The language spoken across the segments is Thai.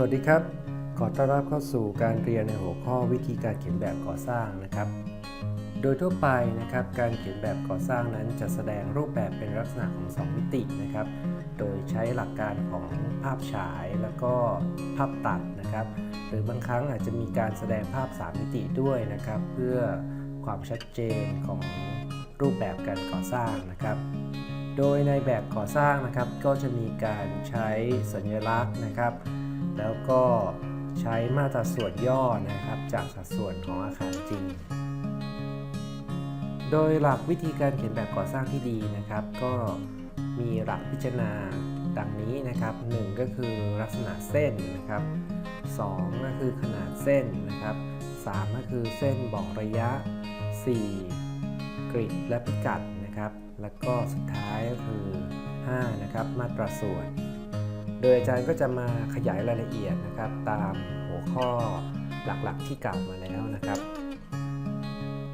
สวัสดีครับ ขอต้อนรับเข้าสู่การเรียนในหัวข้อวิธีการเขียนแบบก่อสร้างนะครับ โดยทั่วไปนะครับ การเขียนแบบก่อสร้างนั้นจะแสดงรูปแบบเป็นลักษณะของ 2 มิตินะครับ โดยใช้หลักการของภาพฉายแล้วก็ภาพตัดนะครับ หรือบางครั้งอาจจะมีการแสดงภาพ 3 มิติด้วยนะครับ เพื่อความชัดเจนของรูปแบบการก่อสร้างนะครับโดยในแบบก่อสร้างนะครับก็จะมีการใช้สัญลักษณ์นะครับ แล้วก็ใช้มาตราส่วนย่อนะครับ จากสัดส่วนของอาคารจริง โดยหลักวิธีการเขียนแบบก่อสร้างที่ดีนะครับ ก็มีหลักพิจารณาดังนี้นะครับ 1 ก็คือลักษณะเส้นนะครับ 2 ก็คือขนาดเส้นนะครับ 3 ก็คือเส้นบอกระยะ 4 กริดและพิกัดนะครับ แล้วก็สุดท้ายก็คือ 5 นะครับ มาตราส่วน โดยอาจารย์ก็จะมาขยายรายละเอียดนะครับ ตามหัวข้อหลักๆที่กล่าวมาแล้วนะครับ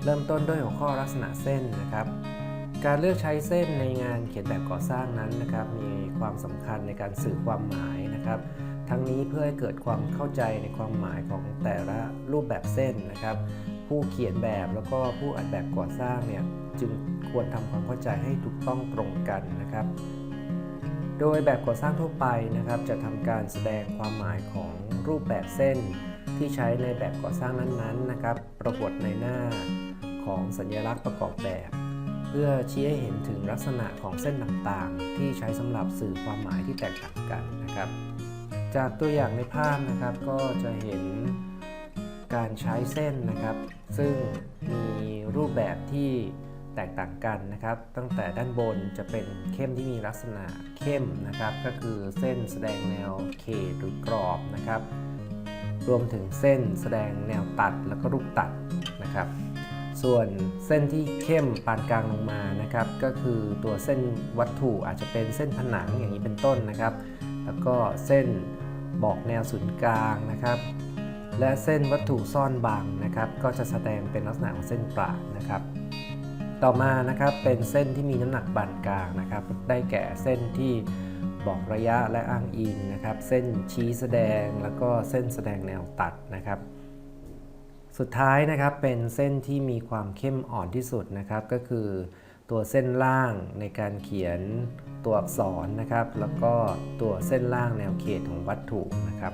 เริ่มต้นด้วยหัวข้อลักษณะเส้นนะครับ การเลือกใช้เส้นในงานเขียนแบบก่อสร้างนั้นนะครับ มีความสำคัญในการสื่อความหมายนะครับ ทั้งนี้เพื่อให้เกิดความเข้าใจในความหมายของแต่ละรูปแบบเส้นนะครับ ผู้เขียนแบบแล้วก็ผู้อัดแบบก่อสร้างเนี่ยจึงควรทำความเข้าใจให้ถูกต้องตรงกันนะครับ โดยแบบก่อสร้างทั่วไปนะครับ จะทำการแสดงความหมายของรูปแบบเส้น ที่ใช้ในแบบก่อสร้างนั้นๆนะครับ ปรากฏในหน้าของสัญลักษณ์ประกอบแบบ เพื่อชี้ให้เห็นถึงลักษณะของเส้นต่างๆ ที่ใช้สำหรับสื่อความหมายที่แตกต่างกันนะครับ จากตัวอย่างในภาพนะครับก็จะเห็นการใช้เส้นนะครับ ซึ่งมีรูปแบบที่ แตกต่างกันนะครับ ตั้งแต่ด้านบนจะเป็นเข้มที่มีลักษณะเข้มนะครับ ก็คือเส้นแสดงแนวเขตหรือกรอบนะครับ รวมถึงเส้นแสดงแนวตัดแล้วก็รูปตัดนะครับ ส่วนเส้นที่เข้มปานกลางลงมานะครับ ก็คือตัวเส้นวัตถุอาจจะเป็นเส้นผนังอย่างนี้เป็นต้นนะครับ แล้วก็เส้นบอกแนวศูนย์กลางนะครับ และเส้นวัตถุซ่อนบังนะครับ ก็จะแสดงเป็นลักษณะของเส้นประนะครับ ต่อมานะครับเป็นเส้นที่มีน้ำหนักปานกลางนะครับ ได้แก่เส้นที่บอกระยะและอ้างอิงนะครับ เส้นชี้แสดงแล้วก็เส้นแสดงแนวตัดนะครับ สุดท้ายนะครับเป็นเส้นที่มีความเข้มอ่อนที่สุดนะครับ ก็คือตัวเส้นล่างในการเขียนตัวอักษรนะครับ แล้วก็ตัวเส้นล่างแนวเขตของวัตถุนะครับ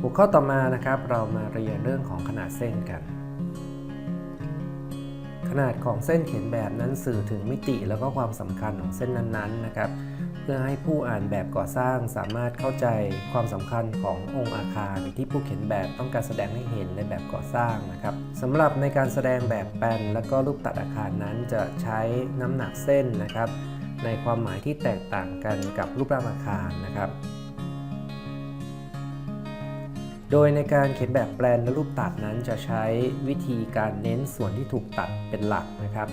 หัวข้อต่อมานะครับเรามาเรียนเรื่องของขนาดเส้นกัน นาดของเส้นเขียนแบบนั้นสื่อถึงมิติแล้วก็ความสำคัญของเส้นนั้นๆนะครับ เพื่อให้ผู้อ่านแบบก่อสร้างสามารถเข้าใจความสำคัญขององค์อาคารที่ผู้เขียนแบบต้องการแสดงให้เห็นในแบบก่อสร้างนะครับสำหรับในการแสดงแบบแปลนและก็รูปตัดอาคารนั้นจะใช้น้ำหนักเส้นนะครับ ในความหมายที่แตกต่างกันกับรูปร่างอาคารนะครับ โดยในการเขียนแบบแปลนและรูปตัดนั้นจะใช้วิธีการเน้นส่วนที่ถูกตัดเป็นหลักนะครับ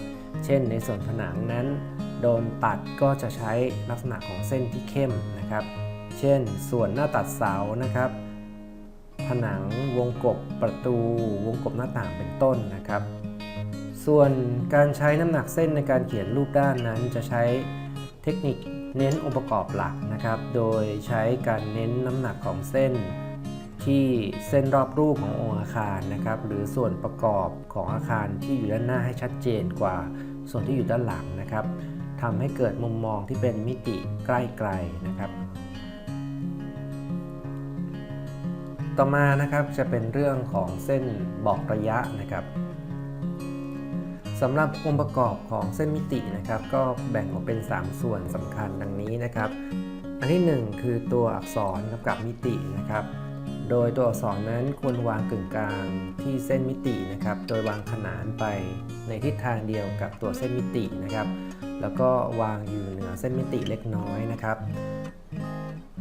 เช่น ในส่วนผนังนั้น โดนตัดก็จะใช้ลักษณะของเส้นที่เข้มนะครับ เช่น ส่วนหน้าตัดเสานะครับ ผนังวงกบประตู วงกบหน้าต่างเป็นต้นนะครับ ส่วนการใช้น้ำหนักเส้นในการเขียนรูปด้านนั้นจะใช้เทคนิคเน้นองค์ประกอบหลักนะครับ โดยใช้การเน้นน้ำหนักของเส้น ที่เส้นรอบรูปขององค์อาคารนะครับ หรือส่วนประกอบของอาคารที่อยู่ด้านหน้าให้ชัดเจนกว่าส่วนที่อยู่ด้านหลังนะครับทำให้เกิดมุมมองที่เป็นมิติใกล้ไกลนะครับ ต่อมานะครับจะเป็นเรื่องของเส้นบอกระยะนะครับสำหรับองค์ประกอบของเส้นมิตินะครับ ก็แบ่งออกเป็น 3 ส่วนสำคัญดังนี้นะครับ อันที่ 1 คือตัวอักษรกับมิตินะครับ โดยตัวอักษรนั้นควรวางกึ่งกลางที่เส้นมิตินะครับ โดยวางขนานไปในทิศทางเดียวกับตัวเส้นมิตินะครับ แล้วก็วางอยู่เหนือเส้นมิติเล็กน้อยนะครับ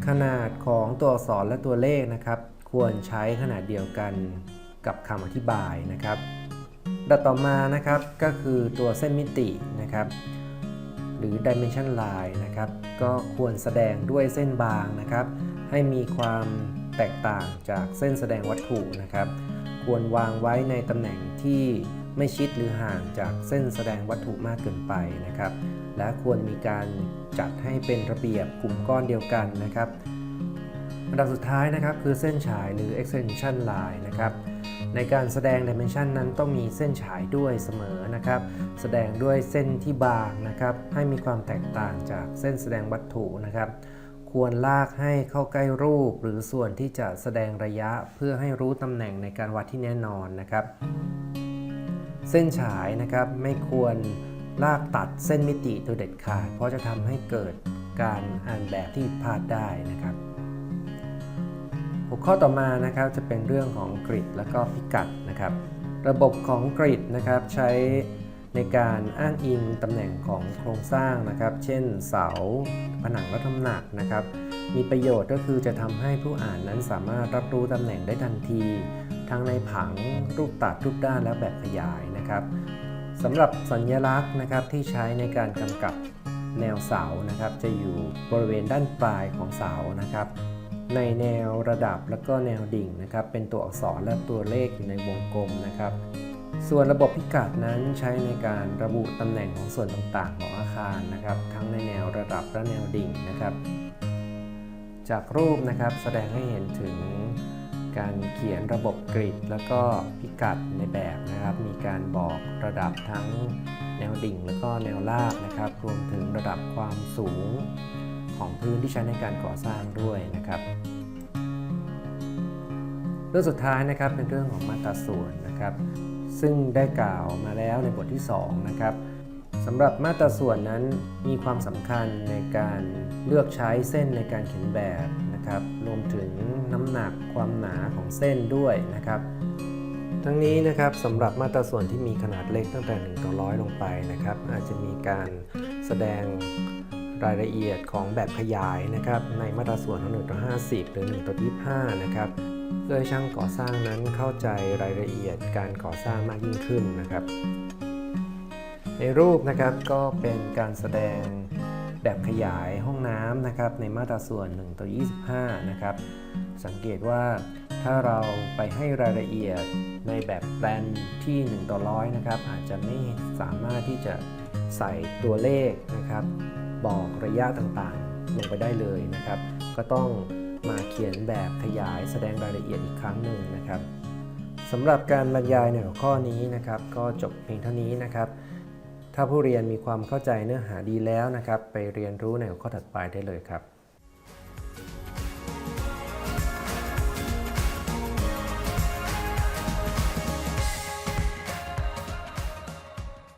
ขนาดของตัวอักษรและตัวเลขนะครับ ควรใช้ขนาดเดียวกันกับคำอธิบายนะครับดัดต่อมานะครับก็คือตัวเส้นมิตินะครับ หรือ dimension line นะครับ ก็ควรแสดงด้วยเส้นบางนะครับ ให้มีความ แตกต่างจากเส้นแสดงวัตถุนะครับ ควรวางไว้ในตำแหน่งที่ไม่ชิดหรือห่างจากเส้นแสดงวัตถุมากเกินไปนะครับ และควรมีการจัดให้เป็นระเบียบกลุ่มก้อนเดียวกันนะครับอันดับสุดท้ายนะครับคือเส้นฉายหรือ extension line นะครับในการแสดง dimension นั้นต้องมีเส้นฉายด้วยเสมอนะครับ แสดงด้วยเส้นที่บางนะครับ ให้มีความแตกต่างจากเส้นแสดงวัตถุนะครับ ควรลากให้เข้าใกล้รูป หรือส่วนที่จะแสดงระยะเพื่อให้รู้ตำแหน่งในการวัดที่แน่นอนนะครับ เส้นฉายนะครับไม่ควรลากตัดเส้นมิติโดยเด็ดขาด เพราะจะทำให้เกิดการอ่านแบบที่ผิดพลาดได้นะครับ หัวข้อต่อมานะครับจะเป็นเรื่องของกริดและก็พิกัดนะครับ ระบบของกริดนะครับใช้ ในการอ้างอิงตำแหน่งของโครงสร้างนะครับ เช่นเสาผนังรับน้ำหนักนะครับ มีประโยชน์ก็คือจะทำให้ผู้อ่านนั้นสามารถรับรู้ตำแหน่งได้ทันที ทั้งในผังรูปตัดรูปด้านและแบบขยายนะครับสำหรับสัญลักษณ์นะครับที่ใช้ในการกำกับแนวเสานะครับ จะอยู่บริเวณด้านปลายของเสานะครับ ในแนวระดับและก็แนวดิ่งนะครับ เป็นตัวอักษรและตัวเลขอยู่ในวงกลมนะครับ ส่วนระบบพิกัดนั้นใช้ในการระบุตำแหน่งของส่วนต่างๆ ของอาคารนะครับ ทั้งในแนวระดับและแนวดิ่งนะครับ จากรูปนะครับแสดงให้เห็นถึงการเขียนระบบกริดแล้วก็พิกัดในแบบนะครับ มีการบอกระดับทั้งแนวดิ่ง แล้วก็แนวราบนะครับ รวมถึงระดับความสูงของพื้นที่ใช้ในการก่อสร้างด้วยนะครับเรื่องสุดท้ายนะครับเป็นเรื่องของมาตราส่วนนะครับ ซึ่งได้กล่าวมาแล้วในบทที่2นะครับสำหรับมาตราส่วนนั้นมีความสำคัญในการเลือกใช้เส้นในการเขียนแบบนะครับรวมถึงน้ำหนักความหนาของเส้นด้วยนะครับทั้งนี้นะครับสำหรับมาตราส่วนที่มีขนาดเล็กตั้งแต่ 1 ต่อร้อยลงไปนะครับ อาจจะมีการแสดงรายละเอียดของแบบขยายนะครับในมาตราส่วนของ1ต่อ50 หรือ1ต่อ25 นะครับ เพื่อให้ช่างก่อสร้างนั้นเข้าใจรายละเอียดการก่อสร้างมากยิ่งขึ้นนะครับ ในรูปนะครับก็เป็นการแสดงแบบขยายห้องน้ำนะครับในมาตราส่วน1ต่อ25 นะครับ สังเกตว่าถ้าเราไปให้รายละเอียดในแบบแปลนที่ 1 ต่อร้อยนะครับ อาจจะไม่สามารถที่จะใส่ตัวเลขนะครับ บอกระยะต่างๆ ลงไปได้เลยนะครับ ก็ต้อง มาเขียนแบบขยายแสดงรายละเอียดอีกครั้งหนึ่งนะครับสำหรับการบรรยายในหัวข้อนี้นะครับ ก็จบเพียงเท่านี้นะครับ ถ้าผู้เรียนมีความเข้าใจเนื้อหาดีแล้วนะครับ ไปเรียนรู้ในหัวข้อถัดไปได้เลยครับ